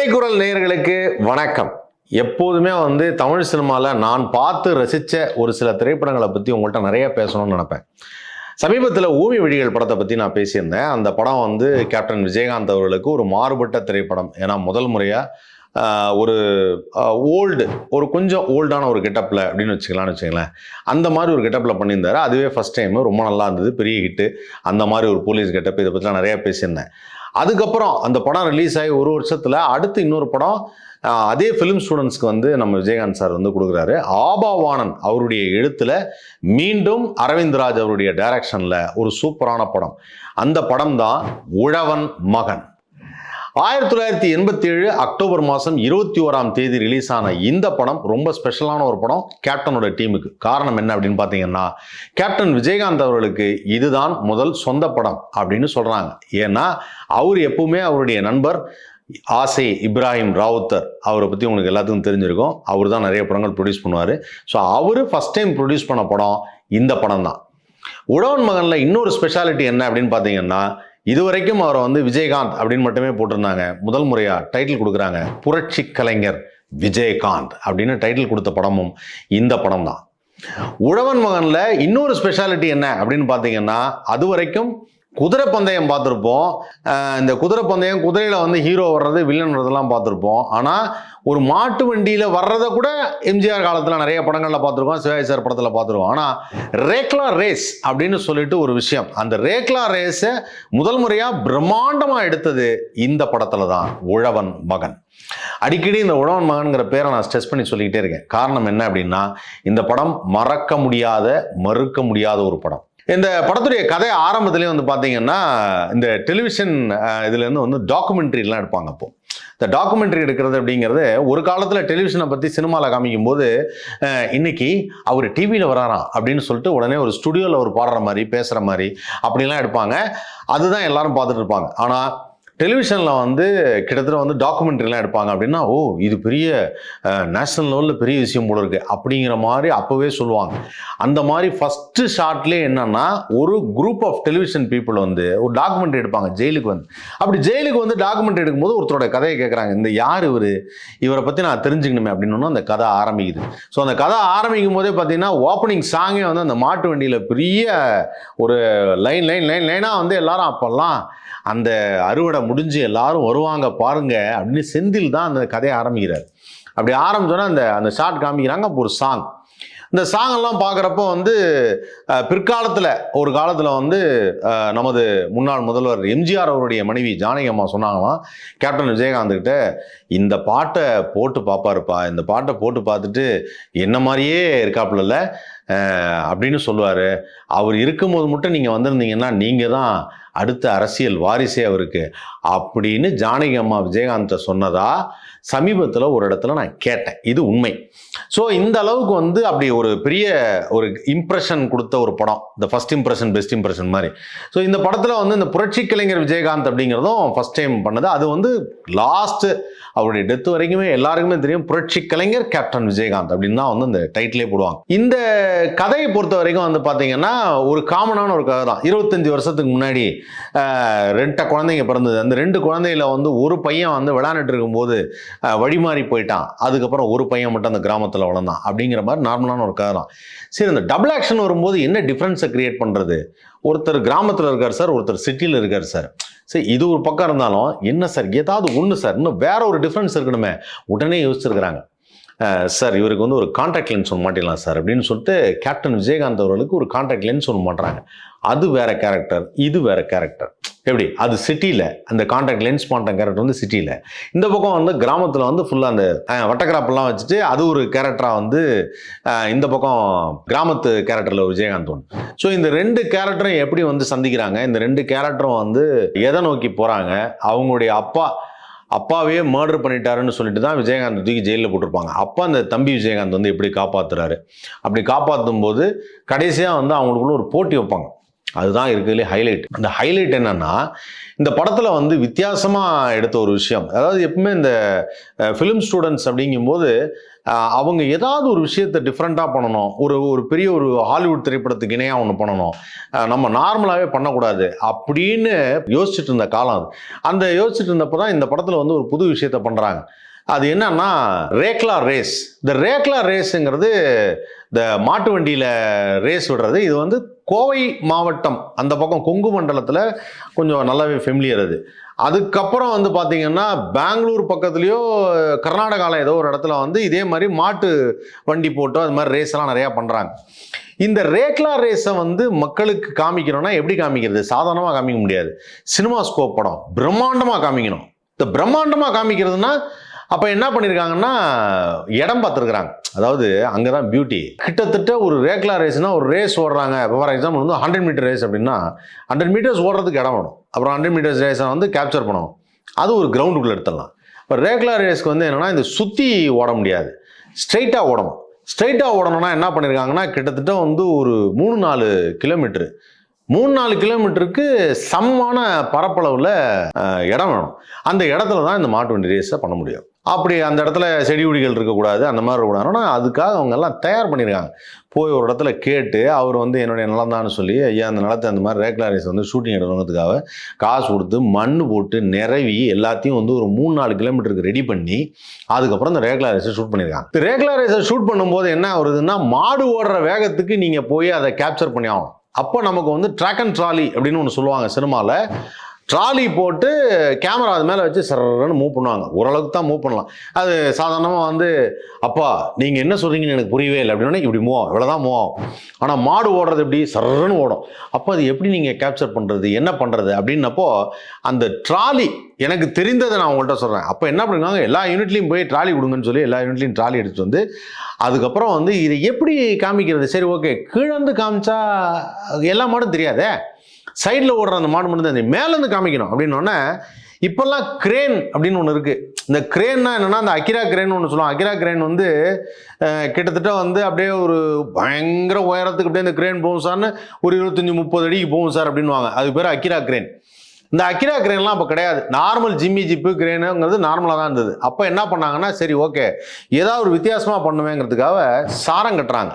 திரைக்குறள் நேயர்களுக்கு வணக்கம். எப்போதுமே வந்து தமிழ் சினிமாவில் நான் பார்த்து ரசித்த ஒரு சில திரைப்படங்களை பற்றி உங்கள்கிட்ட நிறைய பேசணும்னு நினப்பேன். சமீபத்தில் ஊமி விழிகள் படத்தை பற்றி நான் பேசியிருந்தேன். அந்த படம் வந்து கேப்டன் விஜயகாந்த் அவர்களுக்கு ஒரு மாறுபட்ட திரைப்படம். ஏன்னா முதல் முறையாக ஒரு ஓல்டு ஒரு கொஞ்சம் ஓல்டான ஒரு கெட்டப்பில் அப்படின்னு வச்சுக்கலாம்னு வச்சுங்களேன் அந்த மாதிரி ஒரு கெட்டப்பில் பண்ணியிருந்தாரு. அதுவே ஃபஸ்ட் டைம் ரொம்ப நல்லா இருந்தது. பெரிய ஹிட்டு அந்த மாதிரி ஒரு போலீஸ் கெட்டப் இதை பற்றிலாம் நிறையா பேசியிருந்தேன். அதுக்கப்புறம் அந்த படம் ரிலீஸ் ஆகி ஒரு வருஷத்தில் அடுத்து இன்னொரு படம் அதே ஃபிலிம் ஸ்டூடெண்ட்ஸ்க்கு வந்து நம்ம விஜயகாந்த் சார் வந்து கொடுக்குறாரு. ஆபாவானன் அவருடைய எழுத்தில் மீண்டும் அரவிந்த்ராஜ் அவருடைய டைரக்ஷனில் ஒரு சூப்பரான படம். அந்த படம் தான் உழவன் மகன். ஆயிரத்தி தொள்ளாயிரத்தி எண்பத்தி ஏழு அக்டோபர் மாதம் இருபத்தி ஓராம் தேதி ரிலீஸ் ஆன இந்த படம் ரொம்ப ஸ்பெஷலான ஒரு படம் கேப்டனோட டீமுக்கு காரணம் என்ன அப்படின்னு பார்த்தீங்கன்னா கேப்டன் விஜயகாந்த் அவர்களுக்கு இதுதான் முதல் சொந்த படம் அப்படின்னு சொல்கிறாங்க ஏன்னா அவர் எப்பவுமே அவருடைய நண்பர் ஆசை இப்ராஹிம் ராவுத்தர். அவரை பற்றி உங்களுக்கு எல்லாத்துக்கும் தெரிஞ்சிருக்கும். அவர் தான் நிறைய படங்கள் ப்ரொடியூஸ் பண்ணுவார். ஸோ அவர் ஃபஸ்ட் டைம் ப்ரொடியூஸ் பண்ண படம் இந்த படம் தான். உழவன் மகனில் இன்னொரு ஸ்பெஷாலிட்டி என்ன அப்படின்னு பார்த்தீங்கன்னா இதுவரைக்கும் அவரை வந்து விஜயகாந்த் அப்படின்னு மட்டுமே போட்டிருந்தாங்க. முதல் முறையாக டைட்டில் கொடுக்குறாங்க. புரட்சி கலைஞர் விஜயகாந்த் அப்படின்னு டைட்டில் கொடுத்த படமும் இந்த படம் தான் உழவன் மகனில் இன்னொரு ஸ்பெஷாலிட்டி என்ன அப்படின்னு பார்த்தீங்கன்னா அது வரைக்கும் குதிரை பந்தயம் பார்த்துருப்போம். இந்த குதிரை பந்தயம் குதிரையில் வந்து ஹீரோ வர்றது வில்லன் வர்றதெல்லாம் பார்த்துருப்போம். ஆனால் ஒரு மாட்டு வண்டியில் வர்றதை கூட எம்ஜிஆர் காலத்தில் நிறைய படங்களில் பார்த்துருக்கோம். சிவாஜி சார் படத்தில் பார்த்துருக்கோம். ஆனால் ரேக்லா ரேஸ் அப்படின்னு சொல்லிட்டு ஒரு விஷயம். அந்த ரேக்லா ரேஸை முதல் முறையாக பிரம்மாண்டமாக எடுத்தது இந்த படத்தில் தான் உழவன் மகன். அடிக்கடி இந்த உழவன் மகன்கிற பேரை நான் ஸ்ட்ரெஸ் பண்ணி சொல்லிக்கிட்டே இருக்கேன். காரணம் என்ன அப்படின்னா இந்த படம் மறக்க முடியாத மறுக்க முடியாத ஒரு படம். இந்த படத்துடைய கதை ஆரம்பத்திலே வந்து பார்த்தீங்கன்னா இந்த டெலிவிஷன் இதுலேருந்து வந்து டாக்குமெண்ட்ரிலாம் எடுப்பாங்க அப்போ. இந்த டாக்குமெண்ட்ரி எடுக்கிறது அப்படிங்கிறது ஒரு காலத்தில் டெலிவிஷனை பற்றி சினிமாவில் காமிக்கும் போது இன்னைக்கு அவர் டிவியில் வராராம் அப்படின்னு சொல்லிட்டு உடனே ஒரு ஸ்டுடியோவில் அவர் பாடுற மாதிரி பேசுகிற மாதிரி அப்படிலாம் எடுப்பாங்க. அதுதான் எல்லாரும் பார்த்துட்டு இருப்பாங்க. ஆனால் டெலிவிஷனில் வந்து கிட்டத்தட்ட வந்து டாக்குமெண்ட்ரிலாம் எடுப்பாங்க அப்படின்னா ஓ இது பெரிய நேஷனல் லெவலில் பெரிய விஷயம் போல இருக்குது அப்படிங்கிற மாதிரி அப்போவே சொல்லுவாங்க. அந்த மாதிரி ஃபஸ்ட்டு ஷார்ட்லேயே என்னென்னா ஒரு குரூப் ஆஃப் டெலிவிஷன் பீப்புள் வந்து ஒரு டாக்குமெண்ட்ரி எடுப்பாங்க ஜெயிலுக்கு வந்து. அப்படி ஜெயிலுக்கு வந்து டாக்குமெண்ட்ரி எடுக்கும்போது ஒருத்தரோட கதையை கேட்குறாங்க இந்த யார் இவர்? இவரை பற்றி நான் தெரிஞ்சுக்கணுமே. அப்படின்னு அந்த கதை ஆரம்பிக்குது. ஸோ அந்த கதை ஆரம்பிக்கும் போதே பார்த்தீங்கன்னா ஓப்பனிங் சாங்கே வந்து அந்த மாட்டு வண்டியில் பெரிய ஒரு லைன் லைன் லைன் லைனாக வந்து எல்லாரும் அப்போல்லாம் அந்த அறுவடை முடிஞ்சு எல்லாரும் வருவாங்க பாருங்க அப்படின்னு செந்தில் தான் அந்த கதையை ஆரம்பிக்கிறார். அப்படி ஆரம்பிச்சோன்னா அந்த அந்த ஷார்ட் காமிக்கிறாங்க அப்போ ஒரு சாங் இந்த சாங் எல்லாம் பார்க்குறப்போ வந்து பிற்காலத்தில் ஒரு காலத்தில் வந்து நமது முன்னாள் முதல்வர் எம்ஜிஆர் அவருடைய மனைவி ஜானகி அம்மா சொன்னாங்களாம். கேப்டன் விஜயகாந்த் கிட்ட இந்த பாட்டை போட்டு பார்ப்பாருப்பா இந்த பாட்டை போட்டு பார்த்துட்டு என்ன மாதிரியே இருக்காப்புல அப்படின்னு சொல்லுவார். அவர் இருக்கும்போது மட்டும் நீங்கள் வந்திருந்தீங்கன்னா நீங்கள் தான் அடுத்த அரசியல் வாரிசே அவருக்கு. அப்படின்னு ஜானகி அம்மா விஜயகாந்தை சொன்னதா சமீபத்தில் ஒரு இடத்துல நான் கேட்டேன். இது உண்மை. ஸோ இந்த அளவுக்கு வந்து அப்படி ஒரு பெரிய ஒரு இம்ப்ரெஷன் கொடுத்த ஒரு படம். இந்த ஃபஸ்ட் இம்ப்ரெஷன் பெஸ்ட் இம்ப்ரெஷன் மாதிரி. ஸோ இந்த படத்தில் வந்து இந்த புரட்சி கலைஞர் விஜயகாந்த் அப்படிங்கிறதும் ஃபர்ஸ்ட் டைம் பண்ணது. அது வந்து லாஸ்ட்டு அவருடைய டெத் வரைக்குமே எல்லாருக்குமே தெரியும். புரட்சி கலைஞர் கேப்டன் விஜயகாந்த் அப்படின்னு தான் வந்து இந்த டைட்டிலே போடுவாங்க. இந்த கதையை பொறுத்த வரைக்கும் வந்து பார்த்தீங்கன்னா ஒரு காமனான ஒரு கதை தான். இருபத்தஞ்சு வருஷத்துக்கு முன்னாடி ஆஹ், குழந்தைங்க பிறந்தது. அந்த ரெண்டு குழந்தையில வந்து ஒரு பையன் வந்து விளையாண்டுட்டு இருக்கும்போது வழிமாறி போயிட்டான். அதுக்கப்புறம் ஒரு பையன் மட்டும் அந்த கிராமத்தில் வளர்ந்தான். அப்படிங்கிற மாதிரி நார்மலான ஒரு கதை தான். சரி இந்த டபுள் ஆக்ஷன் வரும்போது என்ன டிஃப்ரென்ஸை கிரியேட் பண்ணுறது ஒருத்தர் கிராமத்தில் இருக்கார் சார் ஒருத்தர் சிட்டியில் இருக்கார் சார் சரி இது ஒரு பக்கம் இருந்தாலும் என்ன சார் ஏதாவது ஒன்று சார் இன்னும் வேற ஒரு டிஃப்ரென்ஸ் இருக்கணுமே உடனே யோசிச்சிருக்கிறாங்க. சார் இவருக்கு வந்து ஒரு கான்டாக்ட் லென்ஸ் ஒன்று மாட்டிடலாம் சார் அப்படின்னு சொல்லிட்டு கேப்டன் விஜயகாந்த் அவர்களுக்கு ஒரு கான்டாக்ட் லென்ஸ் ஒன்று மாட்டுறாங்க. அது வேற கேரக்டர் இது வேற கேரக்டர் எப்படி? அது சிட்டியில் அந்த கான்டாக்ட் லென்ஸ் மாட்ட கேரக்டர் வந்து சிட்டியில் இந்த பக்கம் வந்து கிராமத்தில் வந்து ஃபுல்லாக அந்த வட்டக்கிராப்பெல்லாம் வச்சுட்டு அது ஒரு கேரக்டராக வந்து இந்த பக்கம் கிராமத்து கேரக்டரில் விஜயகாந்த் ஒன்று ஸோ இந்த ரெண்டு கேரக்டரும் எப்படி வந்து சந்திக்கிறாங்க? இந்த ரெண்டு கேரக்டரும் வந்து எதை நோக்கி போகிறாங்க அவங்களுடைய அப்பா அப்பாவே மர்டர் பண்ணிட்டாருன்னு சொல்லிட்டு தான் விஜயகாந்த் தூக்கி ஜெயிலில் போட்டிருப்பாங்க. அப்பா அந்த தம்பி விஜயகாந்த் வந்து எப்படி காப்பாற்றுறாரு அப்படி காப்பாற்றும் போது கடைசியாக வந்து அவங்களுக்குள்ள ஒரு போட்டி வைப்பாங்க. அதுதான் இருக்கிறதுலே ஹைலைட் அந்த ஹைலைட் என்னன்னா இந்த படத்தில் வந்து வித்தியாசமாக எடுத்த ஒரு விஷயம். அதாவது எப்பவுமே இந்த ஃபிலிம் ஸ்டூடெண்ட்ஸ் அப்படிங்கும்போது அவங்க ஏதாவது ஒரு விஷயத்தை டிஃப்ரெண்ட்டாக பண்ணணும். ஒரு ஒரு பெரிய ஒரு ஹாலிவுட் திரைப்படத்துக்கு இணையாக ஒன்று பண்ணணும். நம்ம நார்மலாகவே பண்ணக்கூடாது அப்படின்னு யோசிச்சுட்டு இருந்த காலம் அது. அந்த யோசிச்சுட்டு இருந்தப்போ தான் இந்த படத்தில் வந்து ஒரு புது விஷயத்த பண்ணுறாங்க அது என்னன்னா ரேக்லா ரேஸ். இந்த ரேக்லா ரேஸுங்கிறது இந்த மாட்டு வண்டியில் ரேஸ் விடுறது. இது வந்து கோவை மாவட்டம் அந்த பக்கம் கொங்கு மண்டலத்தில் கொஞ்சம் நல்லாவே ஃபெமிலியர் அது. அதுக்கப்புறம் வந்து பார்த்திங்கன்னா பெங்களூர் பக்கத்துலேயோ கர்நாடகாவில் ஏதோ ஒரு இடத்துல வந்து இதே மாதிரி மாட்டு வண்டி போட்டோ அது மாதிரி ரேஸ் எல்லாம் நிறையா பண்ணுறாங்க இந்த ரேக்லா ரேஸை வந்து மக்களுக்கு காமிக்கணும்னா எப்படி காமிக்கிறது? சாதாரணமாக காமிக்க முடியாது. சினிமா ஸ்கோப் படம் பிரம்மாண்டமாக காமிக்கணும். இந்த பிரம்மாண்டமாக காமிக்கிறதுனா அப்போ என்ன பண்ணியிருக்காங்கன்னா இடம் பார்த்துருக்குறாங்க. அதாவது அங்கே தான் பியூட்டி கிட்டத்தட்ட ஒரு ரேக்லா ரேஸ்னால் ஒரு ரேஸ் ஓடுறாங்க. ஃபார் எக்ஸாம்பிள் வந்து ஹண்ட்ரட் மீட்டர் ரேஸ் அப்படின்னா ஹண்ட்ரட் மீட்டர்ஸ் ஓடுறதுக்கு இடம் வேணும். அப்புறம் ஹண்ட்ரட் மீட்டர்ஸ் ரேஸை வந்து கேப்சர் பண்ணணும். அது ஒரு கிரவுண்டுக்குள்ளே எடுத்துடலாம். இப்போ ரேக்லா ரேஸ்க்கு வந்து என்னென்னா இந்த சுற்றி ஓட முடியாது. ஸ்ட்ரைட்டாக ஓடணும். ஸ்ட்ரைட்டாக ஓடணும்னா என்ன பண்ணியிருக்காங்கன்னா கிட்டத்தட்ட வந்து ஒரு மூணு நாலு கிலோமீட்டரு மூணு நாலு கிலோமீட்டருக்கு சமமான பரப்பளவில் இடம் வேணும். அந்த இடத்துல தான் இந்த மாட்டு வண்டி ரேஸை பண்ண முடியும். அப்படி அந்த இடத்துல செடி கொடிகள் இருக்கக்கூடாது அந்த மாதிரி இருக்கக்கூடாதுன்னா அதுக்காக அவங்க எல்லாம் தயார் பண்ணியிருக்காங்க. போய் ஒரு இடத்துல கேட்டு அவர் வந்து என்னுடைய நிலம் தான் சொல்லி ஐயா அந்த நிலத்தை அந்த மாதிரி ரேக்லாரிஸ் வந்து ஷூட்டிங் எடுக்கிறதுக்காக காசு கொடுத்து மண் போட்டு நிறவி எல்லாத்தையும் வந்து ஒரு மூணு நாலு கிலோமீட்டருக்கு ரெடி பண்ணி அதுக்கப்புறம் அந்த ரேக்லாரிஸை ஷூட் பண்ணியிருக்காங்க. இந்த ஷூட் பண்ணும்போது என்ன வருதுன்னா மாடு ஓடுற வேகத்துக்கு நீங்கள் போய் அதை கேப்சர் பண்ணி ஆகணும். அப்போ நமக்கு வந்து ட்ராக் அண்ட் ட்ராலி அப்படின்னு ஒன்று சொல்லுவாங்க சினிமாவில் ட்ராலி போட்டு கேமரா அது மேலே வச்சு சரன்னு மூவ் பண்ணுவாங்க. ஓரளவுக்கு தான் மூவ் பண்ணலாம். அது சாதாரணமாக வந்து அப்பா நீங்கள் என்ன சொல்கிறீங்கன்னு எனக்கு புரியவே இல்லை. அப்படின்னா இப்படி மூவ் ஆகும். இவ்வளோதான் மூவ் ஆகும். ஆனால் மாடு ஓடுறது எப்படி? சரன்னு ஓடும். அப்போ அது எப்படி நீங்கள் கேப்சர் பண்ணுறது என்ன பண்ணுறது அப்படின்னப்போ அந்த ட்ராலி எனக்கு தெரிந்ததை நான் உங்கள்கிட்ட சொல்கிறேன் அப்போ என்ன பண்ணுவாங்க? எல்லா யூனிட்லையும் போய் ட்ராலி கொடுங்கன்னு சொல்லி எல்லா யூனிட்லையும் ட்ராலி எடுத்துகிட்டு வந்து அதுக்கப்புறம் வந்து இதை எப்படி காமிக்கிறது? சரி ஓகே கீழேருந்து காமிச்சா எல்லா மாடும் தெரியாதே? சைடில் ஓடுற அந்த மாடு மட்டும் தான் மேலேருந்து காமிக்கணும். அப்படின்னோடனே இப்போல்லாம் கிரேன் அப்படின்னு ஒன்று இருக்குது இந்த கிரேன்னா என்னென்னா அந்த அக்கிரா கிரேன் ஒன்று சொல்லுவோம் அக்கிரா கிரேன் வந்து கிட்டத்தட்ட வந்து அப்படியே ஒரு பயங்கர உயரத்துக்கு அப்படியே இந்த கிரேன் போகும் சார்னு ஒரு இருபத்தஞ்சி முப்பது அடிக்கு போகும் சார் அப்படின்னுவாங்க. அது பேர் அக்கிரா கிரேன் இந்த அக்கிரா கிரேன்லாம் அப்போ கிடையாது. நார்மல் ஜிம்மி ஜிப்பு கிரேனுங்கிறது நார்மலாக தான் இருந்தது. அப்போ என்ன பண்ணாங்கன்னா சரி ஓகே ஏதாவது ஒரு வித்தியாசமாக பண்ணுவேங்கிறதுக்காக சாரம் கட்டுறாங்க.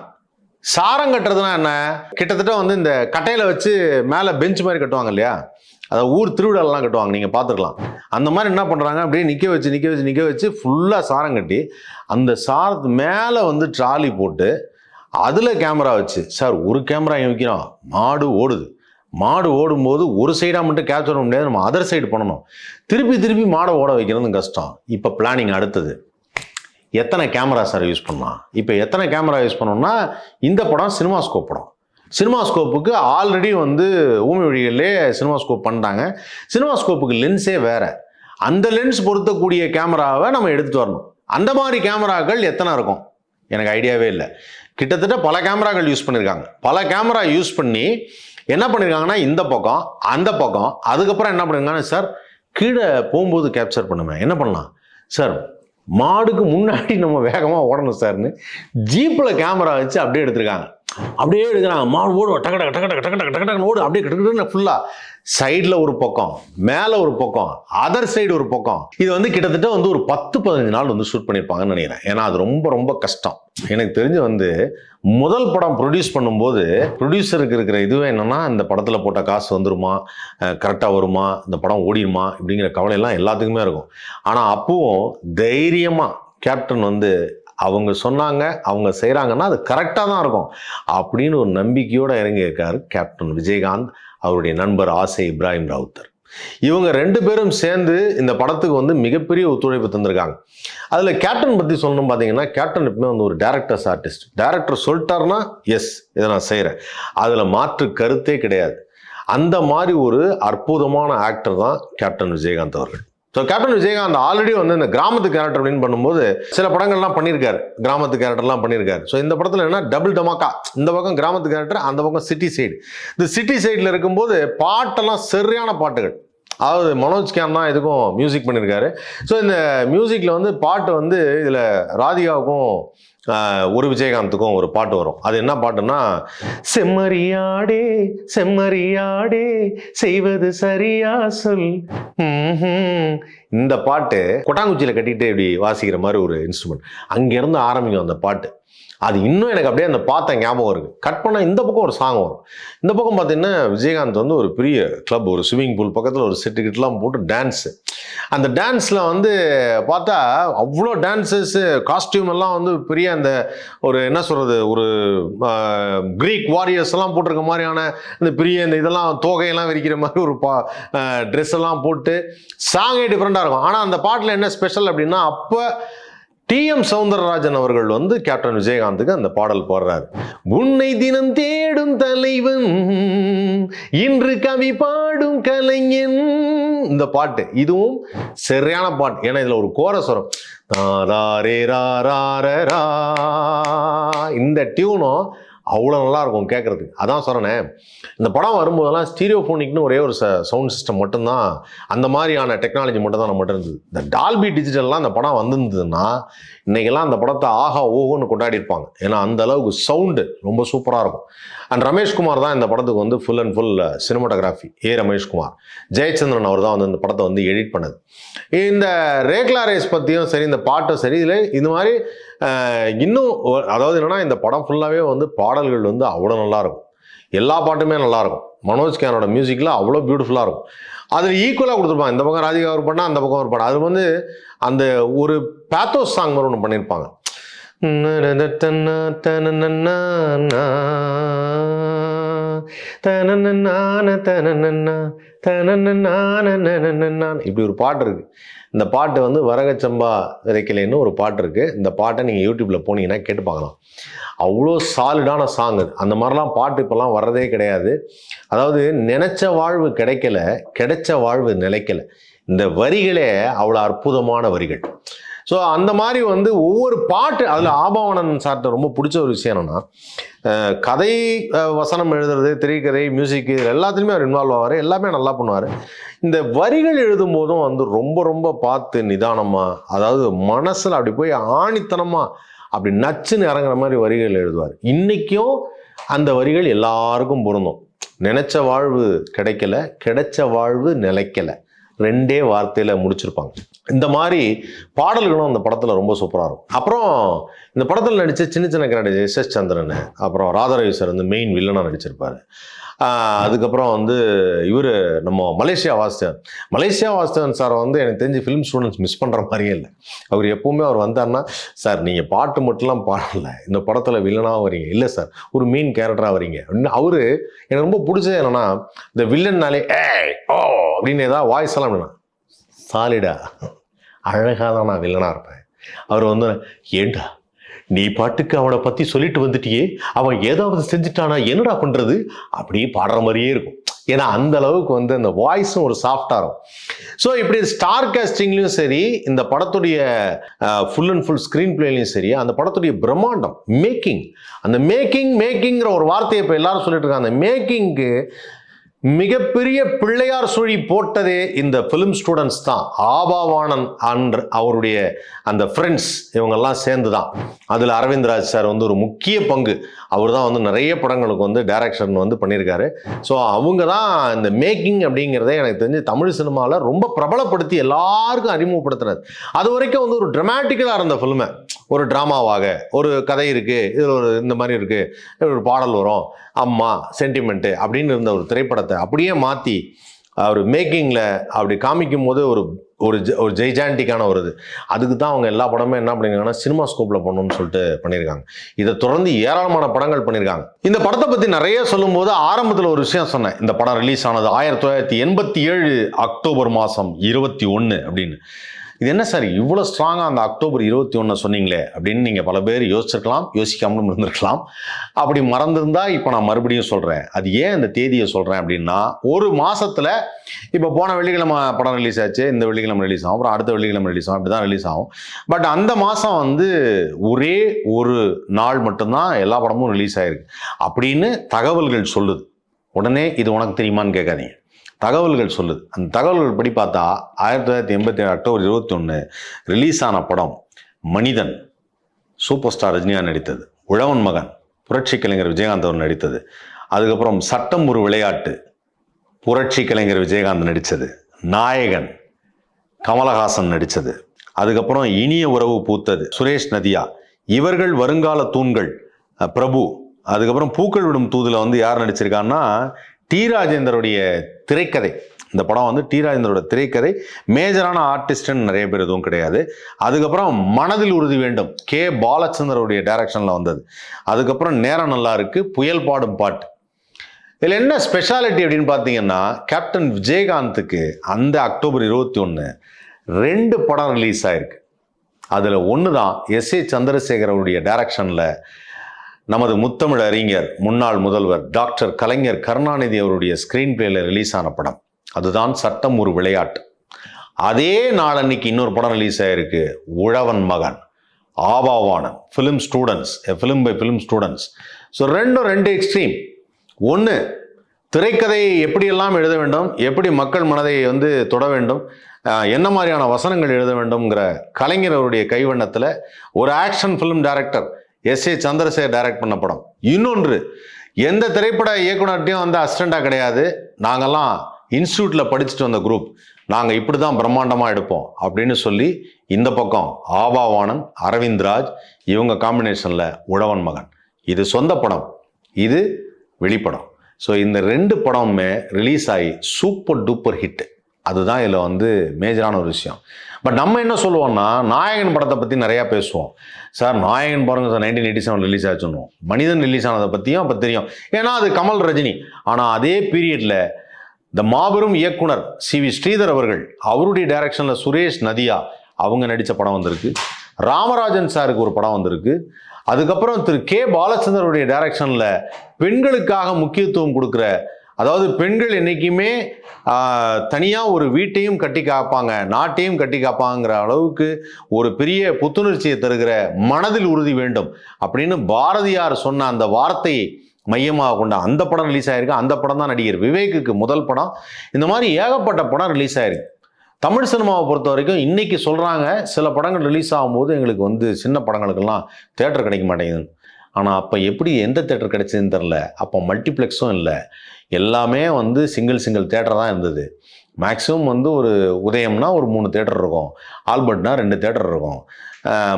சாரம் கட்டுறதுனா என்ன? கிட்டத்தட்ட வந்து இந்த கட்டையில் வச்சு மேலே பெஞ்ச் மாதிரி கட்டுவாங்க இல்லையா? அதை ஊர் திருவிழாலாம் கட்டுவாங்க நீங்கள் பார்த்துக்கலாம் அந்த மாதிரி என்ன பண்ணுறாங்க அப்படியே நிற்க வச்சு நிற்க வச்சு நிற்க வச்சு ஃபுல்லாக சாரம் கட்டி அந்த சாரத்து மேலே வந்து ட்ராலி போட்டு அதில் கேமரா வச்சு சார் ஒரு கேமரா இங்க வைக்கிறோம். மாடு ஓடுது. மாடு ஓடும்போது ஒரு சைடாக மட்டும் கேப்சர் பண்ண முடியாது. நம்ம அதர் சைடு பண்ணணும். திருப்பி திருப்பி மாடை ஓட வைக்கிறது கஷ்டம். இப்போ பிளானிங் அடுத்தது. எத்தனை கேமரா சார் யூஸ் பண்ணலாம்? இப்போ எத்தனை கேமரா யூஸ் பண்ணோம்னா இந்த படம் சினிமா ஸ்கோப் படம். சினிமா ஸ்கோப்புக்கு ஆல்ரெடி வந்து ஊமை வழிகளிலே சினிமா ஸ்கோப் பண்ணிட்டாங்க. சினிமா ஸ்கோப்புக்கு லென்ஸே வேறு. அந்த லென்ஸ் பொருத்தக்கூடிய கேமராவை நம்ம எடுத்து வரணும். அந்த மாதிரி கேமராக்கள் எத்தனை இருக்கும்? எனக்கு ஐடியாவே இல்லை. கிட்டத்தட்ட பல கேமராக்கள் யூஸ் பண்ணியிருக்காங்க பல கேமரா யூஸ் பண்ணி என்ன பண்ணியிருக்காங்கன்னா இந்த பக்கம் அந்த பக்கம் அதுக்கப்புறம் என்ன பண்ணியிருக்காங்கன்னா சார் கீழே போகும்போது கேப்சர் பண்ணுவேன். என்ன பண்ணலாம்? சார் மாடுக்கு முன்னாடி நம்ம வேகமாக ஓடணும் சார்னு ஜீப்பில் கேமரா வச்சு அப்படியே எடுத்திருக்காங்க. அப்படியே எடுக்கிறாங்க. மாடு ஓடுவோம் டக்கு டக்கு டக்கு டக்கு டக்கு டக்கு டக்குன்னு ஓடு. அப்படியே கிட்டக்கிட்டு ஃபுல்லாக சைடில் ஒரு பக்கம் மேலே ஒரு பக்கம் அதர் சைடு ஒரு பக்கம். இது வந்து கிட்டத்தட்ட வந்து ஒரு பத்து பதினஞ்சு நாள் வந்து ஷூட் பண்ணியிருப்பாங்கன்னு நினைக்கிறேன். ஏன்னா அது ரொம்ப ரொம்ப கஷ்டம். எனக்கு தெரிஞ்சு வந்து முதல் படம் ப்ரொடியூஸ் பண்ணும்போது ப்ரொடியூசருக்கு இருக்கிற இதுவே என்னென்னா இந்த படத்தில் போட்ட காசு வந்துருமா கரெக்டாக வருமா இந்த படம் ஓடிடுமா இப்படிங்கிற கவலையெல்லாம் எல்லாத்துக்குமே இருக்கும். ஆனால் அப்பவும் தைரியமாக கேப்டன் வந்து அவங்க சொன்னாங்க அவங்க செய்கிறாங்கன்னா அது கரெக்டாக தான் இருக்கும். அப்படின்னு ஒரு நம்பிக்கையோடு இறங்கியிருக்காரு கேப்டன் விஜயகாந்த். அவருடைய நண்பர் ஆசை இப்ராஹிம் ராவுத்தர். இவங்க ரெண்டு பேரும் சேர்ந்து இந்த படத்துக்கு வந்து மிகப்பெரிய ஒத்துழைப்பு தந்திருக்காங்க. அதில் கேப்டன் பற்றி சொல்லணும் பார்த்தீங்கன்னா கேப்டன் எப்பவுமே வந்து ஒரு டேரக்டர்ஸ் ஆர்டிஸ்ட் டேரக்டர் சொல்லிட்டாருன்னா எஸ் இதை நான் செய்கிறேன் அதில் மாற்று கருத்தே கிடையாது. அந்த மாதிரி ஒரு அற்புதமான ஆக்டர் தான் கேப்டன் விஜயகாந்த் அவர்கள். ஸோ கேப்டன் விஜயகாந்த் ஆல்ரெடி வந்து இந்த கிராமத்து கேரக்டர் அப்படின்னு பண்ணும்போது சில படங்கள்லாம் பண்ணியிருக்காரு. கிராமத்து கேரக்டர்லாம் பண்ணியிருக்காரு. ஸோ இந்த படத்தில் என்ன டபுள் டமாக்கா இந்த பக்கம் கிராமத்து கேரக்டர் அந்த பக்கம் சிட்டி சைடு இந்த சிட்டி சைடில் இருக்கும்போது பாட்டெல்லாம் சரியான பாட்டுகள். அதாவது மனோஜ் கேம் தான் இதுக்கும் மியூசிக் பண்ணியிருக்காரு. ஸோ இந்த மியூசிக்கில் வந்து பாட்டு வந்து இதில் ராதிகாவுக்கும் ஒரு விஜயகாந்துக்கும் ஒரு பாட்டு வரும். அது என்ன பாட்டுன்னா செம்மறியாடே செம்மறியாடே செய்வது சரியா சொல். இந்த பாட்டு கொட்டாங்குச்சியில் கட்டிட்டு இப்படி வாசிக்கிற மாதிரி ஒரு இன்ஸ்ட்ருமெண்ட் அங்கேருந்து ஆரம்பிக்கும் அந்த பாட்டு. அது இன்னும் எனக்கு அப்படியே அந்த பார்த்த ஞாபகம் இருக்கு. கட் பண்ண இந்த பக்கம் ஒரு சாங் வரும். இந்த பக்கம் பார்த்தீங்கன்னா விஜயகாந்த் வந்து ஒரு பெரிய கிளப் ஒரு ஸ்விம்மிங் பூல் பக்கத்தில் ஒரு செட்டு கிட்டலாம் போட்டு டான்ஸு அந்த டான்ஸில் வந்து பார்த்தா அவ்வளோ டான்ஸஸ்ஸு காஸ்டியூம் எல்லாம் வந்து பெரிய அந்த ஒரு என்ன சொல்கிறது ஒரு க்ரீக் வாரியர்ஸ் எல்லாம் போட்டிருக்க மாதிரியான இந்த பெரிய இந்த இதெல்லாம் தோகையெல்லாம் விரிக்கிற மாதிரி ஒரு பா ட்ரெஸ் எல்லாம் போட்டு சாங்கே டிஃப்ரெண்ட்டாக இருக்கும். ஆனால் அந்த பாட்டில் என்ன ஸ்பெஷல் அப்படின்னா அப்போ டிஎம் சவுந்தரராஜன் அவர்கள் வந்து கேப்டன் விஜயகாந்துக்கு அந்த பாடல் போடுறாரு. உன்னை தினம் தேடும் தலைவன் இன்று கவி பாடும் கலைஞன். இந்த பாட்டு இதுவும் சரியான பாட்டு. ஏன்னா இதுல ஒரு கோரஸ் வரும் தாரே ரா இந்த டியூனும் அவ்வளோ நல்லாயிருக்கும் கேட்குறதுக்கு. கேட்கறதுக்கு அதான் சொல்கிறேனே இந்த படம் வரும்போதெல்லாம் ஸ்டீரியோஃபோனிக்னு ஒரே ஒரு ச சவுண்ட் சிஸ்டம் மட்டும்தான் அந்த மாதிரியான டெக்னாலஜி மட்டும்தான் நம்மகிட்ட இருந்தது. இந்த டால்பி டிஜிட்டல்லாம் அந்த படம் வந்திருந்ததுன்னா இன்றைக்கெல்லாம் அந்த படத்தை ஆஹா ஓஹோன்னு கொண்டாடி இருப்பாங்க. ஏன்னா அந்த அளவுக்கு சவுண்டு ரொம்ப சூப்பராக இருக்கும். அண்ட் ரமேஷ்குமார் தான் இந்த படத்துக்கு வந்து full and full cinematography A Rameshkumar Jayachandran அவர் தான் வந்து இந்த படத்தை வந்து எடிட் பண்ணது. இந்த ரேக்லா ரேஸ் பற்றியும் சரி இந்த பாட்டும் சரி இதில் இந்த மாதிரி இன்னும் அதாவது என்னன்னா இந்த படம் ஃபுல்லாகவே வந்து பாடல்கள் வந்து அவ்வளோ நல்லாயிருக்கும் எல்லா பாட்டுமே நல்லாயிருக்கும் மனோஜ் கேனோட மியூசிக்கில் அவ்வளோ பியூட்டிஃபுல்லாக இருக்கும். அதில் ஈக்குவலாக கொடுத்துருப்பாங்க. இந்த பக்கம் ராதிகா ஒரு பண்ணால் அந்த பக்கம் ஒரு பாடம் அது வந்து அந்த ஒரு பேத்தோஸ் சாங் மாதிரி ஒன்று பண்ணியிருப்பாங்க இப்படி ஒரு பாட்டு இருக்கு. இந்த பாட்டு வந்து வரகச்சம்பா விதைக்கலைன்னு ஒரு பாட்டு இருக்கு. இந்த பாட்டை நீங்கள் யூடியூப்ல போனீங்கன்னா கேட்டு பார்க்கலாம். அவ்வளோ சாலிடான சாங் அது. அந்த மாதிரிலாம் பாட்டு இப்போல்லாம் வர்றதே கிடையாது. அதாவது நினைச்ச வாழ்வு கிடைக்கல கிடைச்ச வாழ்வு நிலைக்கல. இந்த வரிகளே அவ்வளோ அற்புதமான வரிகள். ஸோ அந்த மாதிரி வந்து ஒவ்வொரு பாட்டு அதில் ஆபவானன் சார்ட்ட ரொம்ப பிடிச்ச ஒரு விஷயம் என்னன்னா கதை வசனம் எழுதுறது திரைக்கதை மியூசிக் இது எல்லாத்துலேயுமே அவர் இன்வால்வ் ஆவார் எல்லாமே நல்லா பண்ணுவார். இந்த வரிகள் எழுதும் போதும் வந்து ரொம்ப ரொம்ப பார்த்து நிதானமாக அதாவது மனசில் அப்படி போய் ஆணித்தனமாக அப்படி நச்சுன்னு இறங்குற மாதிரி வரிகள் எழுதுவார். இன்றைக்கும் அந்த வரிகள் எல்லாருக்கும் பொருந்தும். நினைச்ச வாழ்வு கிடைக்கல கிடைச்ச வாழ்வு நிலைக்கலை. ரெண்டே வார்த்தையில் முடிச்சிருப்பாங்க. இந்த மாதிரி பாடல்களும் அந்த படத்தில் ரொம்ப சூப்பராக இருக்கும். அப்புறம் இந்த படத்தில் நடித்த சின்ன சின்ன கேரக்டர் எஸ் எஸ் சந்திரன் அப்புறம் ராதாரவி சார் வந்து மெயின் வில்லனாக நடிச்சிருப்பாரு. அதுக்கப்புறம் வந்து இவர் நம்ம Malaysia Vasudevan Malaysia Vasudevan sir வந்து எனக்கு தெரிஞ்சு ஃபிலிம் ஸ்டூடெண்ட்ஸ் மிஸ் பண்ணுற மாதிரியே இல்லை. அவர் எப்போவுமே அவர் வந்தாருன்னா சார் நீங்கள் பாட்டு மட்டும்லாம் பாடல. இந்த படத்தில் வில்லனாக வரீங்க. இல்லை சார் ஒரு மீன் கேரக்டராக வரீங்க. அப்படின்னு அவர் எனக்கு ரொம்ப பிடிச்சது என்னென்னா இந்த வில்லன்னாலே ஏ ஓ அப்படின்னு ஏதாவது வாய்ஸ் எல்லாம் அப்படின்னா சாலிடா அழகாக தான் நான் வில்லனாக இருப்பேன். அவர் வந்து ஏண்டா நீ பாட்டுக்கு அவனை பற்றி சொல்லிட்டு வந்துட்டியே? அவன் ஏதாவது செஞ்சுட்டானா? என்னடா பண்ணுறது அப்படியே பாடுற மாதிரியே இருக்கும். ஏன்னா அந்த அளவுக்கு வந்து அந்த வாய்ஸும் ஒரு சாஃப்டாக இருக்கும். ஸோ இப்படி ஸ்டார் காஸ்டிங்லையும் சரி இந்த படத்துடைய ஃபுல் அண்ட் ஃபுல் ஸ்க்ரீன் பிளேலையும் சரி அந்த படத்துடைய பிரம்மாண்டம் மேக்கிங் அந்த மேக்கிங் மேக்கிங்கிற ஒரு வார்த்தையை இப்போ எல்லாரும் சொல்லிட்டு இருக்காங்க. அந்த மேக்கிங்க்கு மிகப்பெரிய பிள்ளையார் சுழி போட்டதே இந்த ஃபிலிம் ஸ்டூடெண்ட்ஸ் தான். ஆபாவானன் அன்று அவருடைய அந்த ஃப்ரெண்ட்ஸ் இவங்கெல்லாம் சேர்ந்து தான் அதில் அரவிந்த்ராஜ் சார் வந்து ஒரு முக்கிய பங்கு. அவர் தான் வந்து நிறைய படங்களுக்கு வந்து டைரக்ஷன் வந்து பண்ணியிருக்காரு. ஸோ அவங்க தான் இந்த மேக்கிங் அப்படிங்கிறதே எனக்கு தெரிஞ்சு தமிழ் சினிமாவில் ரொம்ப பிரபலப்படுத்தி எல்லாருக்கும் அறிமுகப்படுத்தினது. அது வரைக்கும் வந்து ஒரு ட்ரமாட்டிக்கலாக இருந்த ஃபிலிமை ஒரு ட்ராமாவாக ஒரு கதை இருக்குது இதில் ஒரு இந்த மாதிரி இருக்குது ஒரு பாடல் வரும் அம்மா சென்டிமெண்ட்டு அப்படின்னு இருந்த ஒரு திரைப்படத்தை அப்படியே மாற்றி அவர் மேக்கிங்கில் அப்படி காமிக்கும் போது ஒரு ஒரு ஜ- ஒரு ஜெய்ஜாண்டிக்கான ஒரு இது. அதுக்கு தான் அவங்க எல்லா படமும் என்ன பண்ணியிருக்காங்கன்னா சினிமா ஸ்கோப்பில் பண்ணணும்னு சொல்லிட்டு பண்ணியிருக்காங்க இதை தொடர்ந்து ஏராளமான படங்கள் பண்ணியிருக்காங்க இந்த படத்தை பற்றி நிறைய சொல்லும்போது ஆரம்பத்தில் ஒரு விஷயம் சொன்னேன். இந்த படம் ரிலீஸ் ஆனது ஆயிரத்தி தொள்ளாயிரத்தி எண்பத்தி ஏழு அக்டோபர் மாதம் இருபத்தி ஒன்று அப்படின்னு. இது என்ன சார்? இவ்வளோ ஸ்ட்ராங்காக அந்த அக்டோபர் இருபத்தி ஒன்று சொன்னீங்களே அப்படின்னு நீங்கள் பல பேர் யோசிச்சிருக்கலாம் யோசிக்காமலும் இருந்திருக்கலாம். அப்படி மறந்துருந்தா இப்போ நான் மறுபடியும் சொல்கிறேன் அது ஏன் இந்த தேதியை சொல்கிறேன் அப்படின்னா ஒரு மாதத்தில் இப்போ போன வெள்ளிக்கிழமை படம் ரிலீஸ் ஆச்சு இந்த வெள்ளிக்கிழமை ரிலீஸ் ஆகும் அப்புறம் அடுத்த வெள்ளிக்கிழமை ரிலீஸ் ஆகும் அப்படி தான் ரிலீஸ் ஆகும். பட் அந்த மாதம் வந்து ஒரே ஒரு நாள் மட்டும்தான் எல்லா படமும் ரிலீஸ் ஆகிருக்கு அப்படின்னு தகவல்கள் சொல்லுது. உடனே இது உனக்கு தெரியுமான்னு கேட்காதீங்க. தகவல்கள் சொல்லுது. அந்த தகவல்கள் படி பார்த்தா ஆயிரத்தி தொள்ளாயிரத்தி எண்பத்தி ஏழு அக்டோபர் இருபத்தி ஒன்று ரிலீஸ் ஆன படம் மனிதன் சூப்பர் ஸ்டார் ரஜினிகாந்த் நடித்தது. உழவன் மகன் புரட்சி கலைஞர் விஜயகாந்த் அவர் நடித்தது. அதுக்கப்புறம் சட்டம் ஒரு விளையாட்டு புரட்சி கலைஞர் விஜயகாந்த் நடித்தது நாயகன் கமலஹாசன் நடித்தது அதுக்கப்புறம் இனிய உறவு பூத்தது சுரேஷ் நதியா. இவர்கள் வருங்கால தூண்கள் பிரபு. அதுக்கப்புறம் பூக்கள் விடும் தூதில் வந்து யார் நடிச்சிருக்காங்கன்னா டி ராஜேந்தருடைய திரைக்கதை. இந்த படம் வந்து டி. ராஜேந்தரோட திரைக்கதை. மேஜரான ஆர்டிஸ்ட்னு நிறைய பேர் எதுவும் கிடையாது. அதுக்கப்புறம் மனதில் உறுதி வேண்டும். கே. பாலச்சந்தருடைய டைரக்ஷனில் வந்தது. அதுக்கப்புறம் நேரம் நல்லா இருக்குது புயல் பாடும் பாட்டு. இதில் என்ன ஸ்பெஷாலிட்டி அப்படின்னு பார்த்தீங்கன்னா கேப்டன் விஜயகாந்துக்கு அந்த அக்டோபர் இருபத்தி ஒன்று ரெண்டு படம் ரிலீஸ் ஆயிருக்கு. அதில் ஒன்று தான் எஸ் ஏ சந்திரசேகர் டைரக்ஷனில் நமது முத்தமிழ் அறிஞர் முன்னாள் முதல்வர் டாக்டர் கலைஞர் கருணாநிதி அவருடைய ஸ்க்ரீன் பிளேல ரிலீஸ் ஆன படம். அதுதான் சட்டம் ஒரு விளையாட்டு. அதே நாளன்னைக்கு இன்னொரு படம் ரிலீஸ் ஆயிருக்கு. Uzhavan Magan Aabavanan film students film by film students so ரெண்டும் ரெண்டு எக்ஸ்ட்ரீம் ஒன்று திரைக்கதையை எப்படியெல்லாம் எழுத வேண்டும்? எப்படி மக்கள் மனதை வந்து தொட வேண்டும்? என்ன மாதிரியான வசனங்கள் எழுத வேண்டும்ங்கிற கலைஞர் அவருடைய கைவண்ணத்தில் ஒரு action film director S A Chandrasekhar direct பண்ண படம். இன்னொன்று எந்த திரைப்பட இயக்குனர்கிட்டையும் வந்து அசிஸ்டண்டாக கிடையாது. நாங்கள்லாம் இன்ஸ்டியூட்டில் படிச்சுட்டு வந்த குரூப் நாங்கள் இப்படி தான் பிரம்மாண்டமாக எடுப்போம் அப்படின்னு சொல்லி இந்த பக்கம் ஆபாவானன் அரவிந்த்ராஜ் இவங்க காம்பினேஷனில் உழவன் மகன். இது சொந்த படம். இது வெளிப்படம். ஸோ இந்த ரெண்டு படமுமே ரிலீஸ் ஆகி சூப்பர் டூப்பர் ஹிட் அதுதான் இதில் வந்து மேஜரான ஒரு விஷயம். பட் நம்ம என்ன சொல்லுவோம்னா நாயகன் படத்தை பற்றி நிறையா பேசுவோம். சார் நாயகன் பாருங்கள் sir nineteen eighty seven release ஆச்சுன்னு. மனிதன் ரிலீஸ் ஆனதை பற்றியும் அப்போ தெரியும். ஏன்னா அது கமல் ரஜினி. ஆனால் அதே பீரியடில் த மாபெரும் இயக்குனர் சி வி ஸ்ரீதர் அவர்கள் அவருடைய டைரக்ஷனில் சுரேஷ் நதியா அவங்க நடித்த படம் வந்திருக்கு. ராமராஜன் சாருக்கு ஒரு படம் வந்திருக்கு. அதுக்கப்புறம் திரு கே. பாலச்சந்தருடைய டைரக்ஷனில் பெண்களுக்காக முக்கியத்துவம் கொடுக்குற அதாவது பெண்கள் என்றைக்குமே தனியாக ஒரு வீட்டையும் கட்டி காப்பாங்க நாட்டையும் கட்டி காப்பாங்கிற அளவுக்கு ஒரு பெரிய புத்துணர்ச்சியை தருகிற மனதில் உறுதி வேண்டும் அப்படின்னு பாரதியார் சொன்ன அந்த வார்த்தையை மையமாக கொண்ட அந்த படம் ரிலீஸ் ஆயிருக்கு. அந்த படம் தான் நடிகர் விவேக்குக்கு முதல் படம். இந்த மாதிரி ஏகப்பட்ட படம் ரிலீஸ் ஆயிருக்கு. தமிழ் சினிமாவை பொறுத்த வரைக்கும் இன்னைக்கு சொல்கிறாங்க சில படங்கள் ரிலீஸ் ஆகும்போது எங்களுக்கு வந்து சின்ன படங்களுக்கெல்லாம் தேட்டர் கிடைக்க மாட்டேங்குது. ஆனால் அப்போ எப்படி எந்த தேட்டர் கிடைச்சதுன்னு தெரில அப்போ மல்டிப்ளெக்ஸும் இல்லை. எல்லாமே வந்து சிங்கிள் சிங்கிள் தேட்டர் தான் இருந்தது. மேக்ஸிமம் வந்து ஒரு உதயம்னா ஒரு மூணு தேட்டர் இருக்கும். ஆல்பர்ட்னா ரெண்டு தேட்டர் இருக்கும்.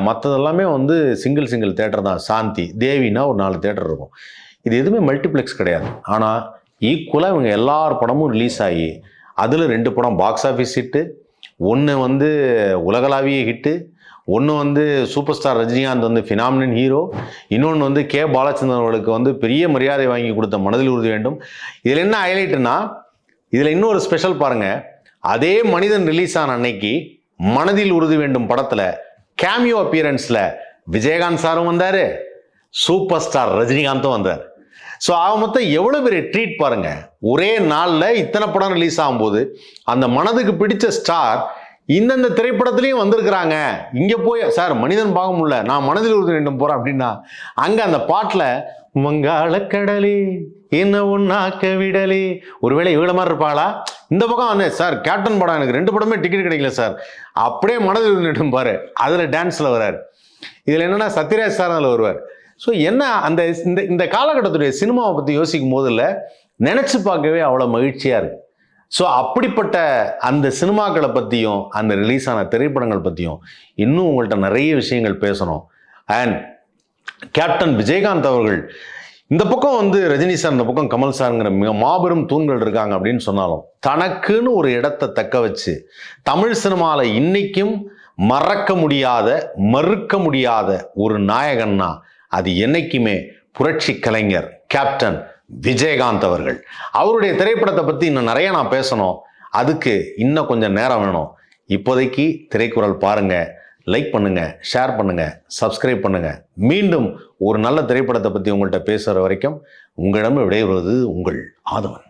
மற்றதெல்லாமே வந்து சிங்கிள் சிங்கிள் தேட்டர் தான். சாந்தி தேவினா ஒரு நாலு தேட்டர் இருக்கும். இது எதுவுமே மல்டிப்ளெக்ஸ் கிடையாது. ஆனால் ஈக்குவலாக இவங்க எல்லார் படமும் ரிலீஸ் ஆகி அதில் ரெண்டு படம் பாக்ஸ் ஆஃபீஸ் ஹிட்டு ஒன்று வந்து உலகளாவிய ஹிட்டு ஒன்று வந்து சூப்பர் ஸ்டார் ரஜினிகாந்த் வந்து ஃபினாமினன் ஹீரோ இன்னொன்று வந்து கே. பாலச்சந்திரன் அவர்களுக்கு வந்து பெரிய மரியாதை வாங்கி கொடுத்த மனதில் உறுதி வேண்டும். இதில் என்ன ஹைலைட்டுனா இதில் இன்னொரு ஸ்பெஷல் பாருங்க. அதே மனிதன் ரிலீஸ் ஆன அன்னைக்கு மனதில் உறுதி வேண்டும் படத்தில் கேமியோ அப்பியரன்ஸில் விஜயகாந்த் சாரும் வந்தார் சூப்பர் ஸ்டார் ரஜினிகாந்தும் வந்தார். ஸோ ஆக மொத்தம் எவ்வளோ பெரிய ட்ரீட் பாருங்க. ஒரே நாளில் இத்தனை படம் ரிலீஸ் ஆகும்போது அந்த மனதுக்கு பிடிச்ச ஸ்டார் இந்தந்த திரைப்படத்துலையும் வந்திருக்கிறாங்க. இங்கே போய் சார் மனிதன் பார்க்க முடியல. நான் மனதில் உறுதி வேண்டும் போகிறேன் அப்படின்னா அங்கே அந்த பாட்டில் மங்காளக்கடலே என்ன ஒன்னாக்க விடலே. ஒருவேளை இவ்வளோ மாதிரி இருப்பாளா? இந்த பக்கம் வந்து சார் கேப்டன் படம் எனக்கு ரெண்டு படமே டிக்கெட் கிடைக்கல சார். அப்படியே மனதில் உறுதி வேண்டும் பாரு. அதில் டான்ஸில் வர்றார். இதில் என்னென்னா சத்யராஜ் சார் அதில் வருவார். ஸோ என்ன அந்த இந்த இந்த காலகட்டத்துடைய சினிமாவை பற்றி யோசிக்கும் போதில் நினச்சி பார்க்கவே அவ்வளோ மகிழ்ச்சியாக இருக்குது ஸோ அப்படிப்பட்ட அந்த சினிமாக்களை பற்றியும் அந்த ரிலீஸ் ஆன திரைப்படங்கள் பற்றியும் இன்னும் உங்கள்கிட்ட நிறைய விஷயங்கள் பேசணும். அண்ட் கேப்டன் விஜயகாந்த் அவர்கள் இந்த பக்கம் வந்து ரஜினி சார் இந்த பக்கம் கமல் சார்ங்கிற மிக மாபெரும் தூண்கள் இருக்காங்க அப்படின்னு சொன்னாலும் தனக்குன்னு ஒரு இடத்தை தக்க வச்சு தமிழ் சினிமாவில் இன்னைக்கும் மறக்க முடியாத மறுக்க முடியாத ஒரு நாயகன்னா அது என்னைக்குமே புரட்சி கலைஞர் கேப்டன் விஜயகாந்த் அவர்கள். அவருடைய திரைப்படத்தை பற்றி இன்னும் நிறைய நான் பேசணும். அதுக்கு இன்னும் கொஞ்சம் நேரம் வேணும். இப்போதைக்கு திரைக்குறள் பாருங்கள் லைக் பண்ணுங்கள் ஷேர் பண்ணுங்கள் சப்ஸ்கிரைப் பண்ணுங்கள் மீண்டும் ஒரு நல்ல திரைப்படத்தை பற்றி உங்கள்கிட்ட பேசுகிற வரைக்கும் உங்களிடம் விடைபெறுவது உங்கள் ஆதவன்.